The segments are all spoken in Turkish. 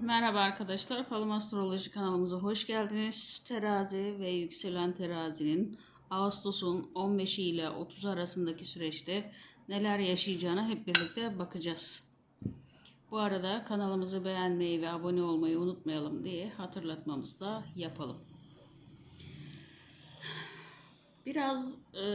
Merhaba arkadaşlar, Falım Astroloji kanalımıza hoş geldiniz. Terazi ve yükselen terazinin Ağustos'un 15 ile 30 arasındaki süreçte neler yaşayacağına hep birlikte bakacağız. Bu arada kanalımızı beğenmeyi ve abone olmayı unutmayalım diye hatırlatmamızı da yapalım. Biraz e,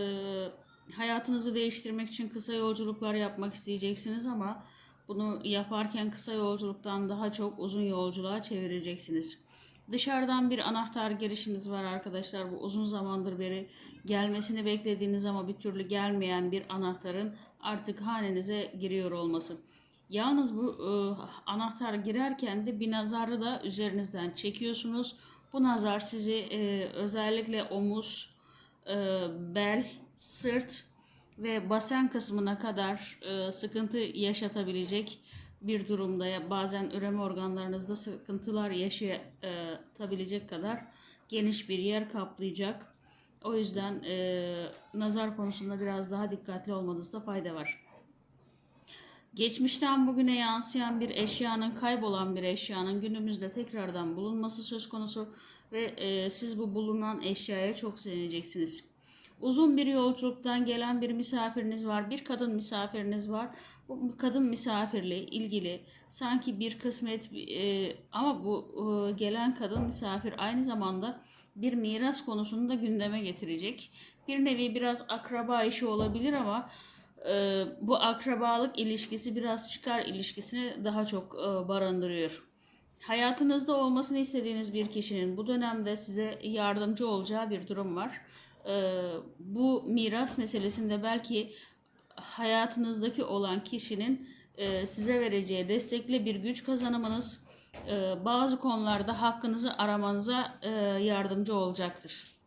hayatınızı değiştirmek için kısa yolculuklar yapmak isteyeceksiniz ama bunu yaparken kısa yolculuktan daha çok uzun yolculuğa çevireceksiniz. Dışarıdan bir anahtar girişiniz var arkadaşlar. Bu uzun zamandır beri gelmesini beklediğiniz ama bir türlü gelmeyen bir anahtarın artık hanenize giriyor olması. Yalnız bu e, anahtar girerken de bir nazarı da üzerinizden çekiyorsunuz. Bu nazar sizi e, özellikle omuz, e, bel, sırt ve basen kısmına kadar e, sıkıntı yaşatabilecek bir durumda ya bazen üreme organlarınızda sıkıntılar yaşatabilecek kadar geniş bir yer kaplayacak. O yüzden e, nazar konusunda biraz daha dikkatli olmanızda fayda var. Geçmişten bugüne yansıyan bir eşyanın, kaybolan bir eşyanın günümüzde tekrardan bulunması söz konusu ve e, siz bu bulunan eşyaya çok sevineceksiniz. Uzun bir yolculuktan gelen bir misafiriniz var, bir kadın misafiriniz var. Bu kadın misafirle ilgili sanki bir kısmet e, ama bu e, gelen kadın misafir aynı zamanda bir miras konusunu da gündeme getirecek. Bir nevi biraz akraba işi olabilir ama e, bu akrabalık ilişkisi biraz çıkar ilişkisini daha çok e, barındırıyor. Hayatınızda olmasını istediğiniz bir kişinin bu dönemde size yardımcı olacağı bir durum var. E, bu miras meselesinde belki hayatınızdaki olan kişinin e, size vereceği destekli bir güç kazanımınız e, bazı konularda hakkınızı aramanıza e, yardımcı olacaktır.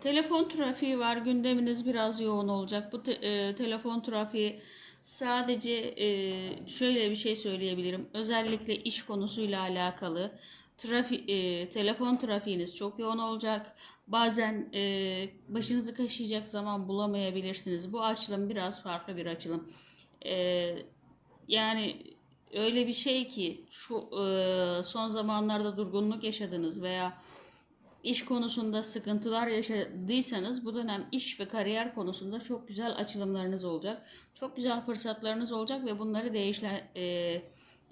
Telefon trafiği var. Gündeminiz biraz yoğun olacak. Bu te- e, telefon trafiği sadece e, şöyle bir şey söyleyebilirim. Özellikle iş konusuyla alakalı trafi e, telefon trafiğiniz çok yoğun olacak. Bazen e, başınızı kaşıyacak zaman bulamayabilirsiniz. Bu açılım biraz farklı bir açılım. E, yani öyle bir şey ki şu e, son zamanlarda durgunluk yaşadınız veya iş konusunda sıkıntılar yaşadıysanız bu dönem iş ve kariyer konusunda çok güzel açılımlarınız olacak. Çok güzel fırsatlarınız olacak ve bunları değişle, e,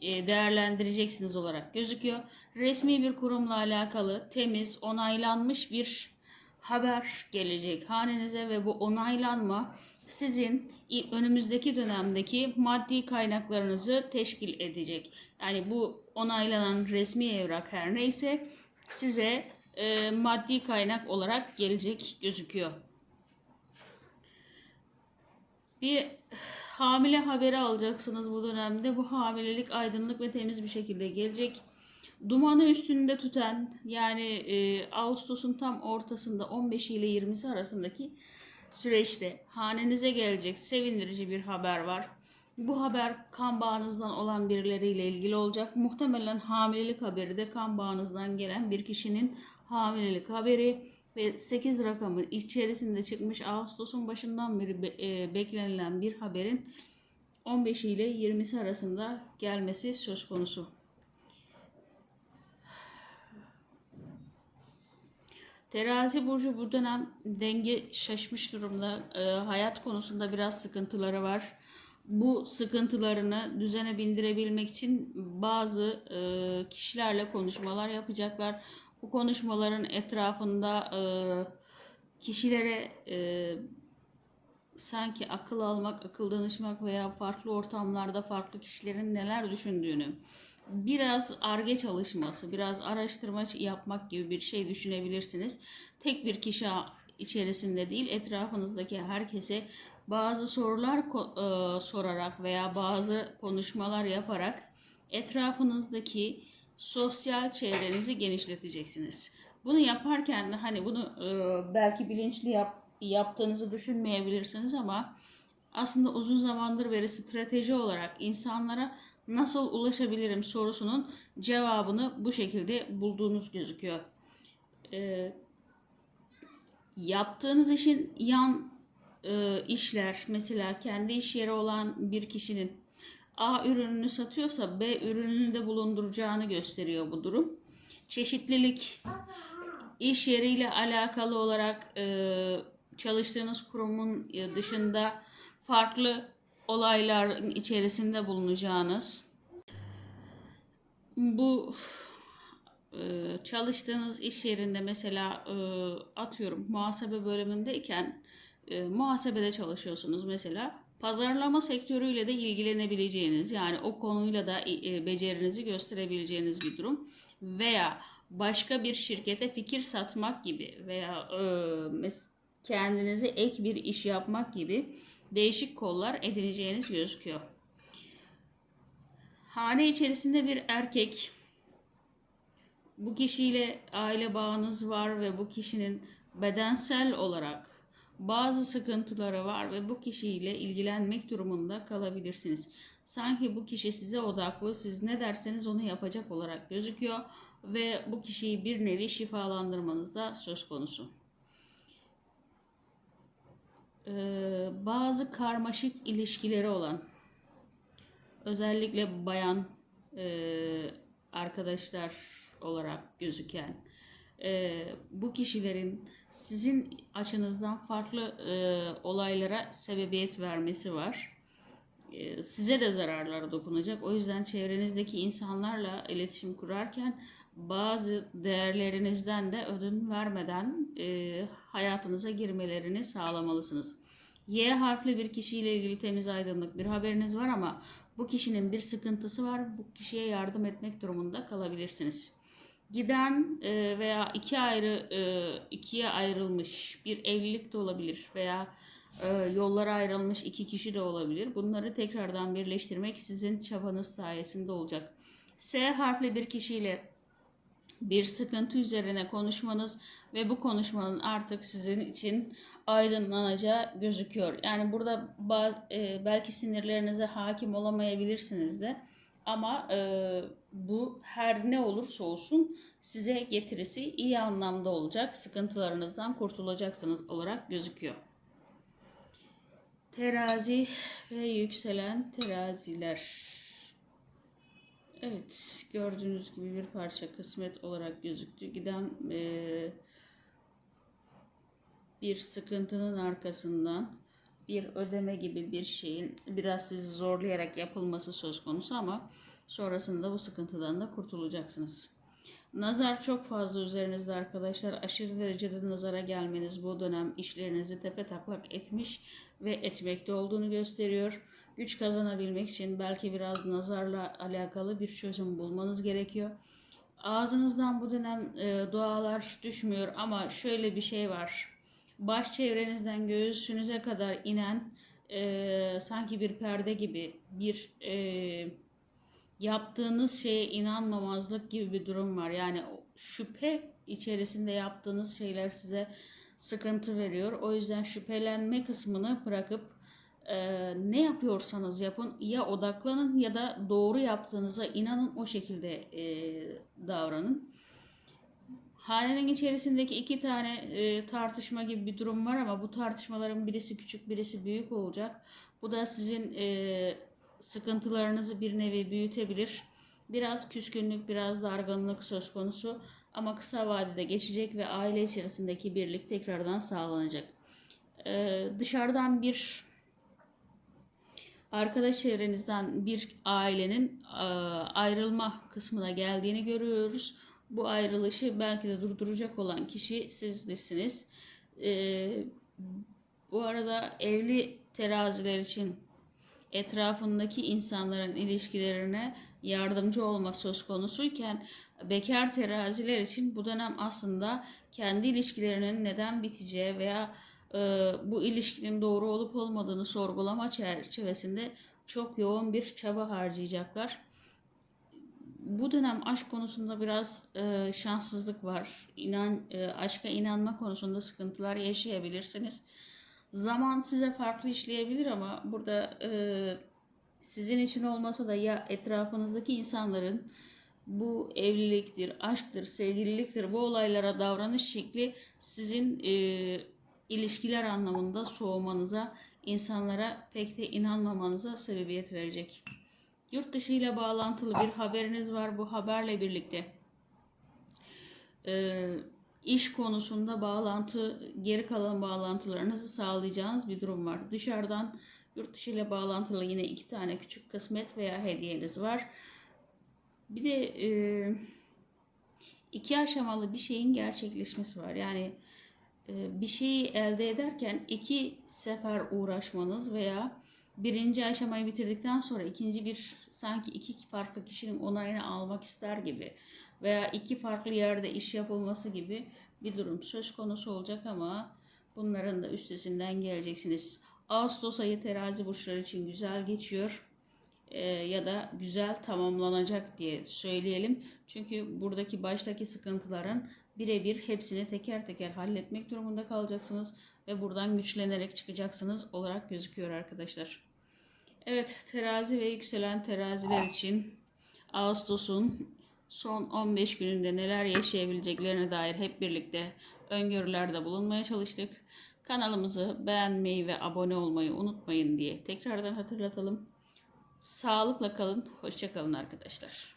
e, değerlendireceksiniz olarak gözüküyor. Resmi bir kurumla alakalı temiz, onaylanmış bir haber gelecek hanenize ve bu onaylanma sizin önümüzdeki dönemdeki maddi kaynaklarınızı teşkil edecek. Yani bu onaylanan resmi evrak her neyse size e, maddi kaynak olarak gelecek gözüküyor. Bir hamile haberi alacaksınız bu dönemde. Bu hamilelik aydınlık ve temiz bir şekilde gelecek. Dumanı üstünde tutan yani e, Ağustos'un tam ortasında 15 ile 20'si arasındaki süreçte hanenize gelecek sevindirici bir haber var. Bu haber kan bağınızdan olan birileriyle ilgili olacak. Muhtemelen hamilelik haberi de kan bağınızdan gelen bir kişinin hamilelik haberi ve 8 rakamın içerisinde çıkmış Ağustos'un başından beri be, e, beklenilen bir haberin 15 ile 20'si arasında gelmesi söz konusu. Terazi burcu bu dönem denge şaşmış durumda. E, hayat konusunda biraz sıkıntıları var. Bu sıkıntılarını düzene bindirebilmek için bazı e, kişilerle konuşmalar yapacaklar. Bu konuşmaların etrafında e, kişilere e, sanki akıl almak, akıl danışmak veya farklı ortamlarda farklı kişilerin neler düşündüğünü, biraz arge çalışması, biraz araştırma yapmak gibi bir şey düşünebilirsiniz. Tek bir kişi içerisinde değil, etrafınızdaki herkese bazı sorular e, sorarak veya bazı konuşmalar yaparak etrafınızdaki sosyal çevrenizi genişleteceksiniz. Bunu yaparken de hani bunu e, belki bilinçli yap, yaptığınızı düşünmeyebilirsiniz ama aslında uzun zamandır beri strateji olarak insanlara nasıl ulaşabilirim sorusunun cevabını bu şekilde bulduğunuz gözüküyor. E, yaptığınız işin yan e, işler mesela kendi iş yeri olan bir kişinin A ürününü satıyorsa B ürününü de bulunduracağını gösteriyor bu durum. Çeşitlilik iş yeriyle alakalı olarak e, çalıştığınız kurumun dışında farklı olaylar içerisinde bulunacağınız bu e, çalıştığınız iş yerinde mesela e, atıyorum muhasebe bölümündeyken muhasebede çalışıyorsunuz mesela pazarlama sektörüyle de ilgilenebileceğiniz yani o konuyla da e, becerinizi gösterebileceğiniz bir durum veya başka bir şirkete fikir satmak gibi veya e, kendinize ek bir iş yapmak gibi değişik kollar edineceğiniz gözüküyor. Hane içerisinde bir erkek bu kişiyle aile bağınız var ve bu kişinin bedensel olarak bazı sıkıntıları var ve bu kişiyle ilgilenmek durumunda kalabilirsiniz. Sanki bu kişi size odaklı, siz ne derseniz onu yapacak olarak gözüküyor ve bu kişiyi bir nevi şifalandırmanız da söz konusu. Ee, bazı karmaşık ilişkileri olan özellikle bayan e, arkadaşlar olarak gözüken e, bu kişilerin sizin açınızdan farklı e, olaylara sebebiyet vermesi var. E, size de zararları dokunacak. O yüzden çevrenizdeki insanlarla iletişim kurarken bazı değerlerinizden de ödün vermeden e, hayatınıza girmelerini sağlamalısınız. Y harfli bir kişiyle ilgili temiz aydınlık bir haberiniz var ama bu kişinin bir sıkıntısı var. Bu kişiye yardım etmek durumunda kalabilirsiniz. Giden e, veya iki ayrı e, ikiye ayrılmış bir evlilik de olabilir veya e, yollara ayrılmış iki kişi de olabilir. Bunları tekrardan birleştirmek sizin çabanız sayesinde olacak. S harfli bir kişiyle bir sıkıntı üzerine konuşmanız ve bu konuşmanın artık sizin için aydınlanacağı gözüküyor. Yani burada bazı, e, belki sinirlerinize hakim olamayabilirsiniz de ama e, bu her ne olursa olsun size getirisi iyi anlamda olacak. Sıkıntılarınızdan kurtulacaksınız olarak gözüküyor. Terazi ve yükselen teraziler. Evet, gördüğünüz gibi bir parça kısmet olarak gözüktü. Giden e, bir sıkıntının arkasından bir ödeme gibi bir şeyin biraz sizi zorlayarak yapılması söz konusu ama sonrasında bu sıkıntıdan da kurtulacaksınız. Nazar çok fazla üzerinizde arkadaşlar. Aşırı derecede nazara gelmeniz bu dönem işlerinizi tepe taklak etmiş ve etmekte olduğunu gösteriyor. Güç kazanabilmek için belki biraz nazarla alakalı bir çözüm bulmanız gerekiyor. Ağzınızdan bu dönem e, dualar düşmüyor ama şöyle bir şey var. Baş çevrenizden göğsünüze kadar inen e, sanki bir perde gibi bir e, yaptığınız şeye inanmamazlık gibi bir durum var. Yani şüphe içerisinde yaptığınız şeyler size sıkıntı veriyor. O yüzden şüphelenme kısmını bırakıp e, ne yapıyorsanız yapın ya odaklanın ya da doğru yaptığınıza inanın o şekilde e, davranın. Hanenin içerisindeki iki tane e, tartışma gibi bir durum var ama bu tartışmaların birisi küçük birisi büyük olacak. Bu da sizin e, sıkıntılarınızı bir nevi büyütebilir. Biraz küskünlük, biraz dargınlık söz konusu ama kısa vadede geçecek ve aile içerisindeki birlik tekrardan sağlanacak. Ee, dışarıdan bir arkadaş çevrenizden bir ailenin e, ayrılma kısmına geldiğini görüyoruz. Bu ayrılışı belki de durduracak olan kişi sizsiniz. Ee, bu arada evli teraziler için etrafındaki insanların ilişkilerine yardımcı olma söz konusuyken bekar teraziler için bu dönem aslında kendi ilişkilerinin neden biteceği veya e, bu ilişkinin doğru olup olmadığını sorgulama çerçevesinde çok yoğun bir çaba harcayacaklar. Bu dönem aşk konusunda biraz e, şanssızlık var. İnan e, aşka inanma konusunda sıkıntılar yaşayabilirsiniz. Zaman size farklı işleyebilir ama burada e, sizin için olmasa da ya etrafınızdaki insanların bu evliliktir, aşktır, sevgililiktir bu olaylara davranış şekli sizin e, ilişkiler anlamında soğumanıza, insanlara pek de inanmamanıza sebebiyet verecek. Yurt dışı ile bağlantılı bir haberiniz var. Bu haberle birlikte e, iş konusunda bağlantı, geri kalan bağlantılarınızı sağlayacağınız bir durum var. Dışarıdan yurt dışı ile bağlantılı yine iki tane küçük kısmet veya hediyeniz var. Bir de e, iki aşamalı bir şeyin gerçekleşmesi var. Yani e, bir şeyi elde ederken iki sefer uğraşmanız veya birinci aşamayı bitirdikten sonra ikinci bir sanki iki farklı kişinin onayını almak ister gibi veya iki farklı yerde iş yapılması gibi bir durum söz konusu olacak ama bunların da üstesinden geleceksiniz. Ağustos ayı terazi burçları için güzel geçiyor e, ya da güzel tamamlanacak diye söyleyelim. Çünkü buradaki baştaki sıkıntıların birebir hepsini teker teker halletmek durumunda kalacaksınız ve buradan güçlenerek çıkacaksınız olarak gözüküyor arkadaşlar. Evet terazi ve yükselen teraziler için Ağustos'un son 15 gününde neler yaşayabileceklerine dair hep birlikte öngörülerde bulunmaya çalıştık. Kanalımızı beğenmeyi ve abone olmayı unutmayın diye tekrardan hatırlatalım. Sağlıkla kalın, hoşça kalın arkadaşlar.